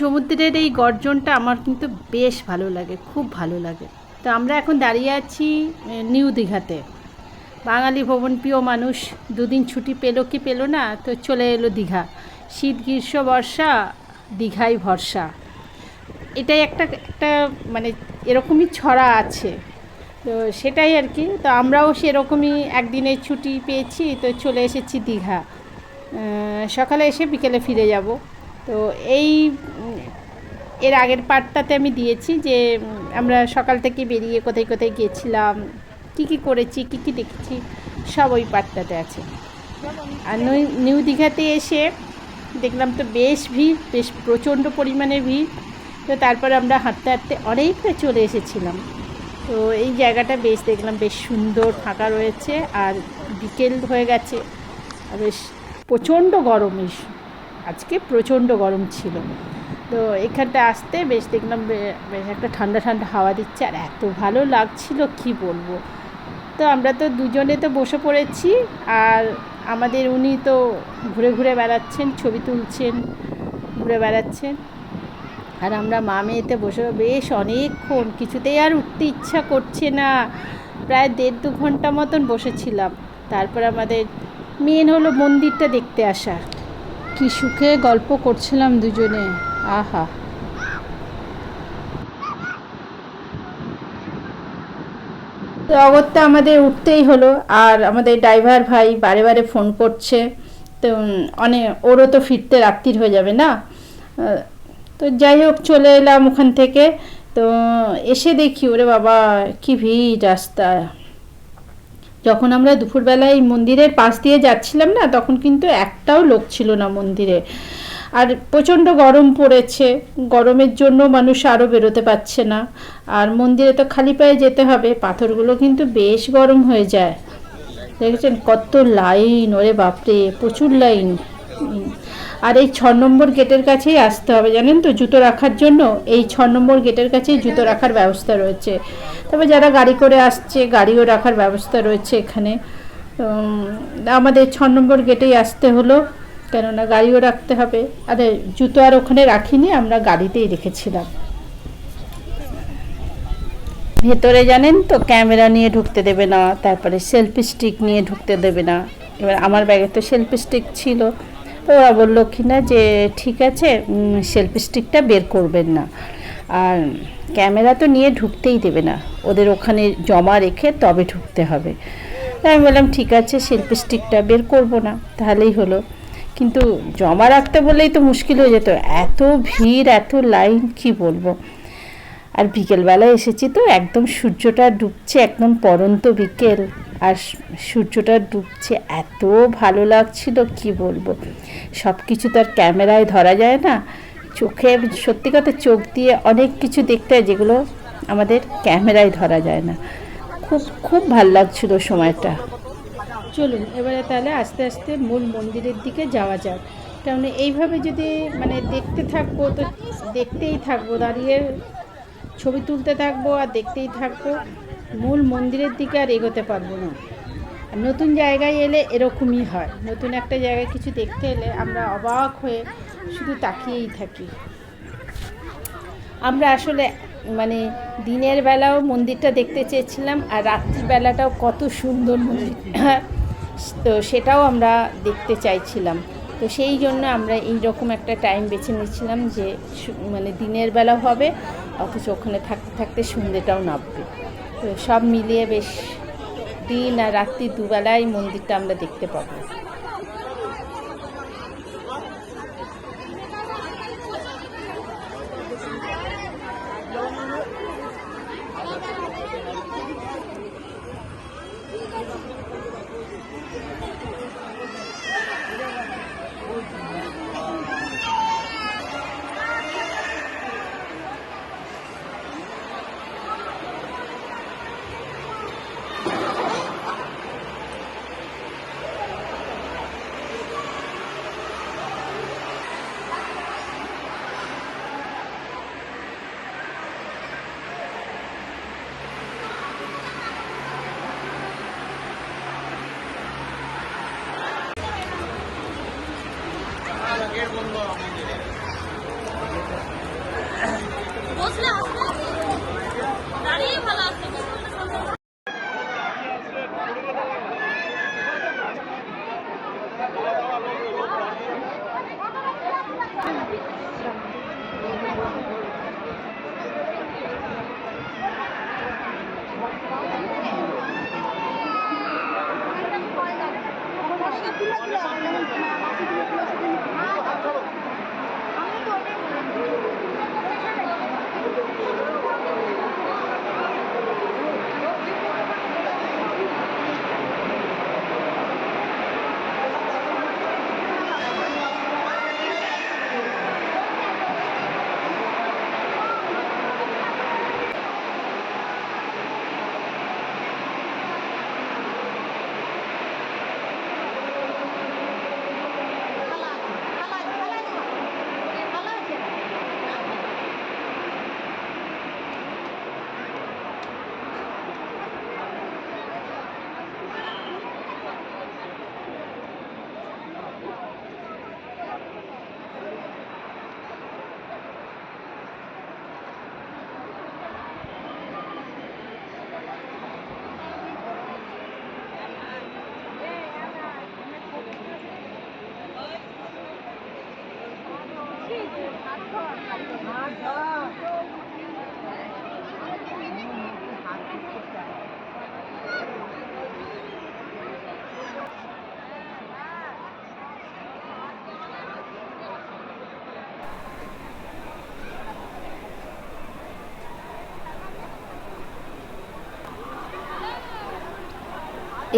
সমুদ্রের এই গর্জনটা আমার কিন্তু বেশ ভালো লাগে, খুব ভালো লাগে। তো আমরা এখন দাঁড়িয়ে আছি নিউ দীঘাতে। বাঙালি ভবন প্রিয় মানুষ, দুদিন ছুটি পেল কি পেল না, তো চলে এলো দীঘা। শীত, গ্রীষ্ম, বর্ষা, দীঘাই ভরসা। এটাই একটা একটা মানে এরকমই ছড়া আছে। তো সেটাই আর কি, তো আমরাও সেরকমই একদিনের ছুটি পেয়েছি, তো চলে এসেছি দীঘা। সকালে এসে বিকেলে ফিরে যাব। তো এই, এর আগের পার্টটাতে আমি দিয়েছি যে, আমরা সকাল থেকে বেরিয়ে কোথায় কোথায় গিয়েছিলাম, কী কী করেছি, কী কী দেখেছি, সব ওই পার্টটাতে আছে। আর নিউ দীঘাতে এসে দেখলাম তো বেশ ভিড়, বেশ প্রচণ্ড পরিমাণে ভিড়। তো তারপর আমরা হাঁটতে হাঁটতে অনেকটা চলে এসেছিলাম। তো এই জায়গাটা বেশ দেখলাম, বেশ সুন্দর, ফাঁকা রয়েছে আর বিকেল হয়ে গেছে। বেশ প্রচণ্ড গরম এই স- আজকে প্রচণ্ড গরম ছিল। তো এখানটা আসতে বেশ দেখলাম বেশ একটা ঠান্ডা ঠান্ডা হাওয়া দিচ্ছে। আর এত ভালো লাগছিল, কি বলব? তো আমরা তো দুজনে তো বসে পড়েছি। আর আমাদের উনি তো ঘুরে ঘুরে বেড়াচ্ছেন, ছবি তুলছেন, ঘুরে বেড়াচ্ছেন। আর আমরা মা মেয়েতে বসে বেশ অনেকক্ষণ, কিছুতেই আর উঠতে ইচ্ছা করছে না। প্রায় দেড় দু ঘণ্টা মতন বসেছিলাম। তারপর আমাদের মেন হলো মন্দিরটা দেখতে আসা। কি সুখে গল্প করছিলাম দুজনে। আহা। তো অগত্যা আমাদের উঠতেই হলো, আর আমাদের ড্রাইভার ভাই বারে বারে ফোন করছে। তো অনেক ওরও তো ফিরতে রাত্রির হয়ে যাবে না? তো যাই হোক, চলে এলাম ওখান থেকে। তো, এসে দেখি, ওরে বাবা, কি ভিড় রাস্তা যখন আমরা দুপুরবেলায় এই মন্দিরের পাশ দিয়ে যাচ্ছিলাম না, তখন কিন্তু একটাও লোক ছিল না মন্দিরে। আর প্রচণ্ড গরম পড়েছে। গরমের জন্য মানুষ আরও বেরোতে পারছে না। আর মন্দিরে তো খালি পায়ে যেতে হবে। পাথরগুলো কিন্তু বেশ গরম হয়ে যায়। দেখেছেন কত লাইন? ওরে বাপরে, প্রচুর লাইন। আর এই ছ নম্বর গেটের কাছেই আসতে হবে, জানেন তো? জুতো রাখার জন্য এই ছ নম্বর গেটের কাছেই জুতো রাখার ব্যবস্থা রয়েছে। তবে যারা গাড়ি করে আসছে, গাড়িও রাখার ব্যবস্থা রয়েছে এখানে। আমাদের ছ নম্বর গেটেই আসতে হলো, কেননা গাড়িও রাখতে হবে। আরে, জুতো আর ওখানে রাখিনি, আমরা গাড়িতেই রেখেছিলাম। ভেতরে জানেন তো, ক্যামেরা নিয়ে ঢুকতে দেবে না, তারপরে সেলফি স্টিক নিয়ে ঢুকতে দেবে না। এবার আমার ব্যাগে তো সেলফি স্টিক ছিল। ওরা বলল কি না যে ঠিক আছে সেলফি স্টিকটা বের করবেন না। আর ক্যামেরা তো নিয়ে ঢুকতেই দেবে না। ওদের ওখানে জমা রেখে তবে ঢুকতে হবে। তাই আমি বললাম, ঠিক আছে সেলফি স্টিকটা বের করব না। তাহলেই হলো। কিন্তু জমা রাখতে বললেই তো মুশকিল হয়ে যেত। এত ভিড়, এত লাইন, কি বলব? আর বিকেলবেলায় এসেছি তো, একদম সূর্যটা ডুবছে, একদম পরন্ত বিকেল। আর সূর্যটা ডুবছে, এত ভালো লাগছিল, কি বলব? সব কিছু তো আর ক্যামেরায় ধরা যায় না। চোখে, সত্যি কথা চোখ দিয়ে অনেক কিছু দেখতে হয়, যেগুলো আমাদের ক্যামেরায় ধরা যায় না। খুব খুব ভালো লাগছিল সময়টা। চলুন, এবারে তাহলে আস্তে আস্তে মূল মন্দিরের দিকে যাওয়া যাক। কারণ এইভাবে যদি মানে দেখতে থাকব, তো দেখতেই থাকব, দাঁড়িয়ে ছবি তুলতে থাকব আর দেখতেই থাকব। মূল মন্দিরের দিকে আর এগোতে পারব না। নতুন জায়গায় এলে এরকমই হয়। নতুন একটা জায়গায় কিছু দেখতে এলে আমরা অবাক হয়ে শুধু তাকিয়েই থাকি। আমরা আসলে মানে দিনের বেলাও মন্দিরটা দেখতে চেয়েছিলাম আর রাত্রিবেলাটাও কত সুন্দর মন্দির। তো সেটাও আমরা দেখতে চাইছিলাম। তো সেই জন্য আমরা এই রকম একটা টাইম বেছে নিয়েছিলাম যে মানে দিনের বেলাও হবে, অথচ ওখানে থাকতে থাকতে সন্ধ্যেটাও নামবে। তো সব মিলিয়ে বেশ দিন আর রাত্রি দুবেলায় মন্দিরটা আমরা দেখতে পাবো।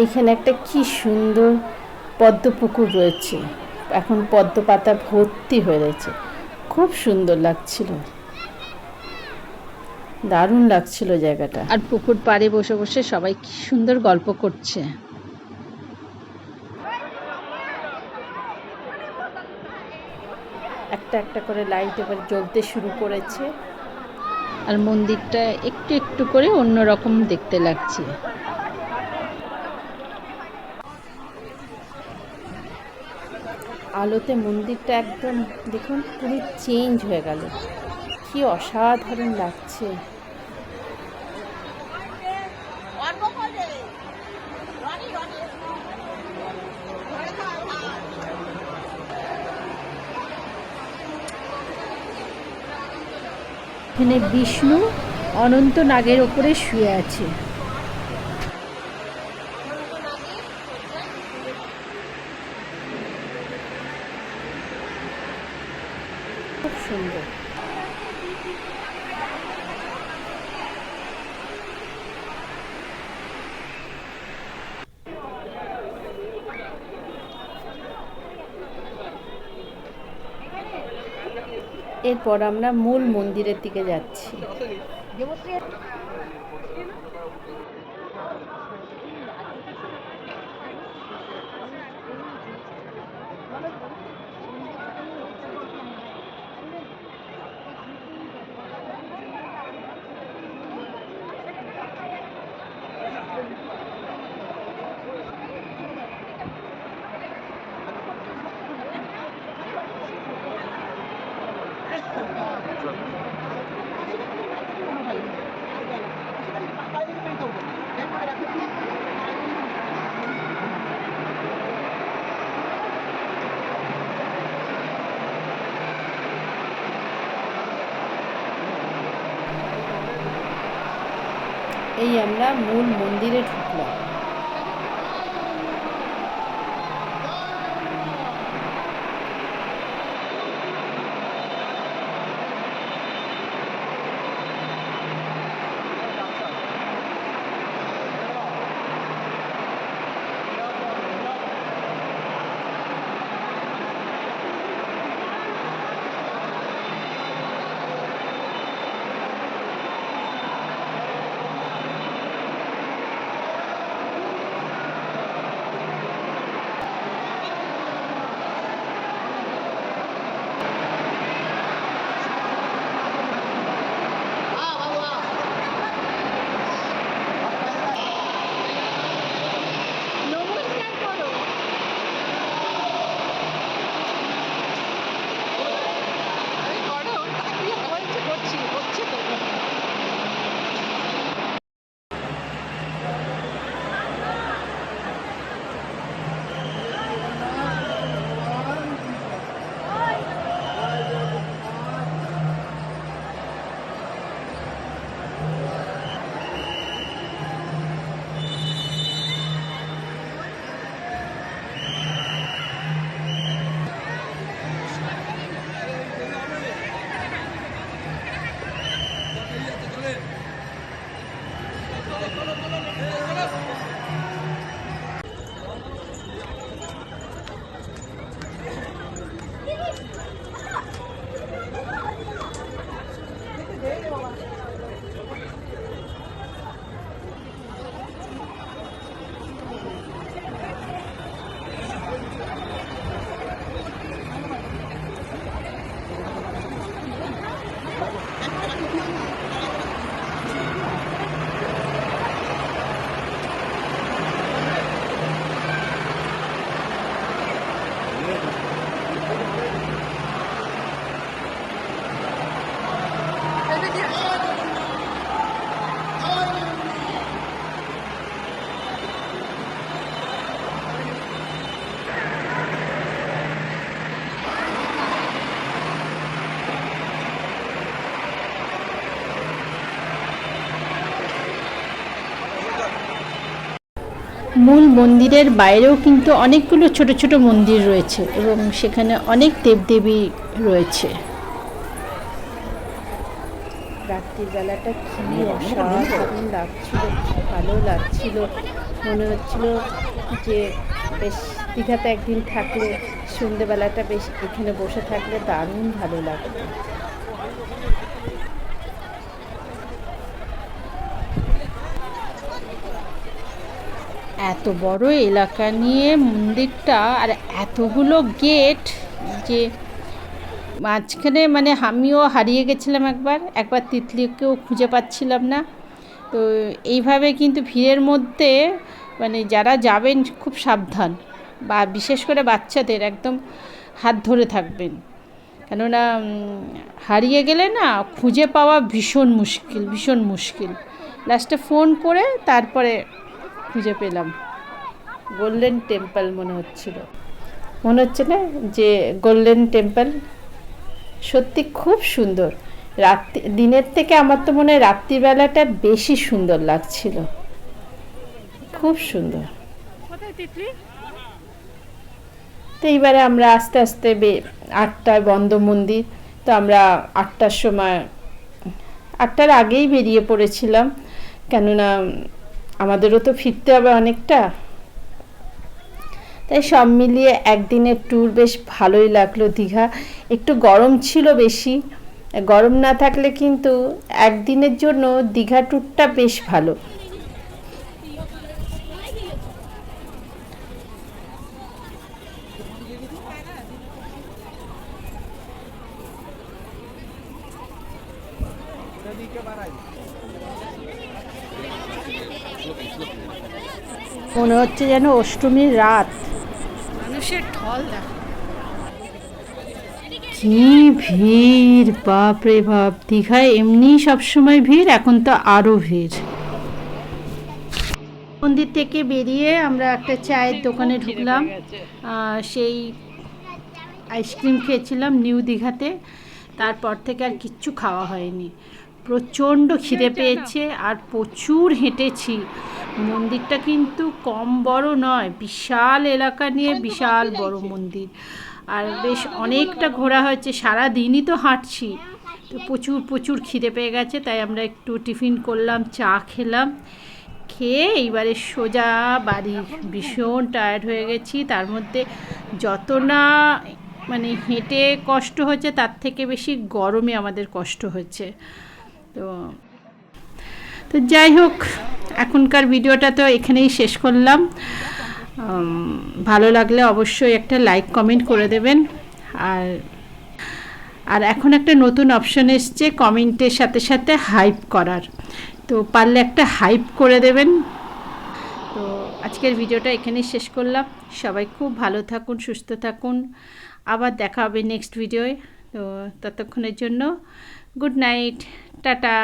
এখানে একটা কি সুন্দর পদ্ম পুকুর রয়েছে। এখন পদ্ম পাতা ভর্তি হয়ে রয়েছে। খুব সুন্দর লাগছিল। দারুণ লাগছিল জায়গাটা। আর পুকুর পাড়ে বসে বসে সবাই কি সুন্দর গল্প করছে। একটা একটা করে লাইট এবার জ্বলতে শুরু করেছে। আর মন্দিরটা একটু একটু করে অন্যরকম দেখতে লাগছে। আলোতে মন্দিরটা একদম, দেখুন, পুরো চেঞ্জ হয়ে গেল। কি অসাধারণ লাগছে। এখানে বিষ্ণু অনন্ত নাগের ওপরে শুয়ে আছে। সুন্দর। এরপর আমরা মূল মন্দিরের দিকে যাচ্ছি। এই আমরা মূল মন্দিরে ঢুকলাম। মূল মন্দিরের বাইরেও কিন্তু অনেকগুলো ছোট ছোট মন্দির রয়েছে এবং সেখানে অনেক দেবদেবী রয়েছে। রাত্রির বেলাটা কি অসাধারণ লাগছিল ভালো লাগছিল। মনে হচ্ছিল যে বেশ দীঘাতে একদিন থাকলে, সন্ধেবেলাটা বেশ এখানে বসে থাকলে দারুণ ভালো লাগতো। এত বড় এলাকা নিয়ে মন্দিরটা আর এতগুলো গেট যে মাঝখানে মানে আমিও হারিয়ে গেছিলাম একবার একবার তিতলিকেও খুঁজে পাচ্ছিলাম না। তো এইভাবে কিন্তু ভিড়ের মধ্যে মানে যারা যাবেন খুব সাবধান বা বিশেষ করে বাচ্চাদের একদম হাত ধরে থাকবেন। কেননা হারিয়ে গেলে না খুঁজে পাওয়া ভীষণ মুশকিল ভীষণ মুশকিল। লাস্টে ফোন করে তারপরে খুঁজে পেলাম। গোল্ডেন টেম্পল মনে হচ্ছিল। মনে হচ্ছে না যে গোল্ডেন টেম্পল সত্যি খুব সুন্দর। রাত্রি দিনের থেকে আমার তো মনে হয় রাত্রিবেলাটা বেশি সুন্দর লাগছিল। খুব সুন্দর। তো এইবারে আমরা আস্তে আস্তে বে- আটটায় বন্ধ মন্দির। তো আমরা আটটার সময় আটটার আগেই বেরিয়ে পড়েছিলাম। কেননা আমাদেরও তো ফিরতে হবে অনেকটা। তাই সব মিলিয়ে একদিনের ট্যুর বেশ ভালোই লাগল দীঘা। একটু গরম ছিল বেশি। গরম না থাকলে কিন্তু একদিনের জন্য দীঘা ট্যুরটা বেশ ভালো মনে হচ্ছে যেন অষ্টমীর রাত। মানুষের ঢল দেখ। কি ভিড় বাপ রে বাপ। দীঘায় এমনি সবসময় ভিড় এখন তো আরও ভিড়। মন্দির থেকে বেরিয়ে আমরা একটা চায়ের দোকানে ঢুকলাম। সেই আইসক্রিম খেয়েছিলাম নিউ দীঘাতে। তারপর থেকে আর কিচ্ছু খাওয়া হয়নি। প্রচণ্ড খিদে পেয়েছে আর প্রচুর হেঁটেছি। মন্দিরটা কিন্তু কম বড় নয় বিশাল এলাকা নিয়ে বিশাল বড় মন্দির। আর বেশ অনেকটা ঘোরা হয়েছে সারা দিনই তো হাঁটছি। তো প্রচুর প্রচুর খিদে পেয়ে গেছে তাই আমরা একটু টিফিন করলাম চা খেলাম। খেয়ে এইবারে সোজা বাড়ি ভীষণ টায়ার্ড হয়ে গেছি। তার মধ্যে যত না মানে হেঁটে কষ্ট হচ্ছে তার থেকে বেশি গরমে আমাদের কষ্ট হচ্ছে। তো তো যাই হোক, এখনকার ভিডিওটা তো এখানেই শেষ করলাম। ভালো লাগলে অবশ্যই একটা লাইক, কমেন্ট করে দেবেন। আর আর এখন একটা নতুন অপশন এসছে কমেন্টের সাথে সাথে হাইপ করার। তো পারলে একটা হাইপ করে দেবেন। তো আজকের ভিডিওটা এখানেই শেষ করলাম। সবাই খুব ভালো থাকুন, সুস্থ থাকুন। আবার দেখা হবে নেক্সট ভিডিওয়। তো ততক্ষণের জন্য গুড নাইট। টাটা।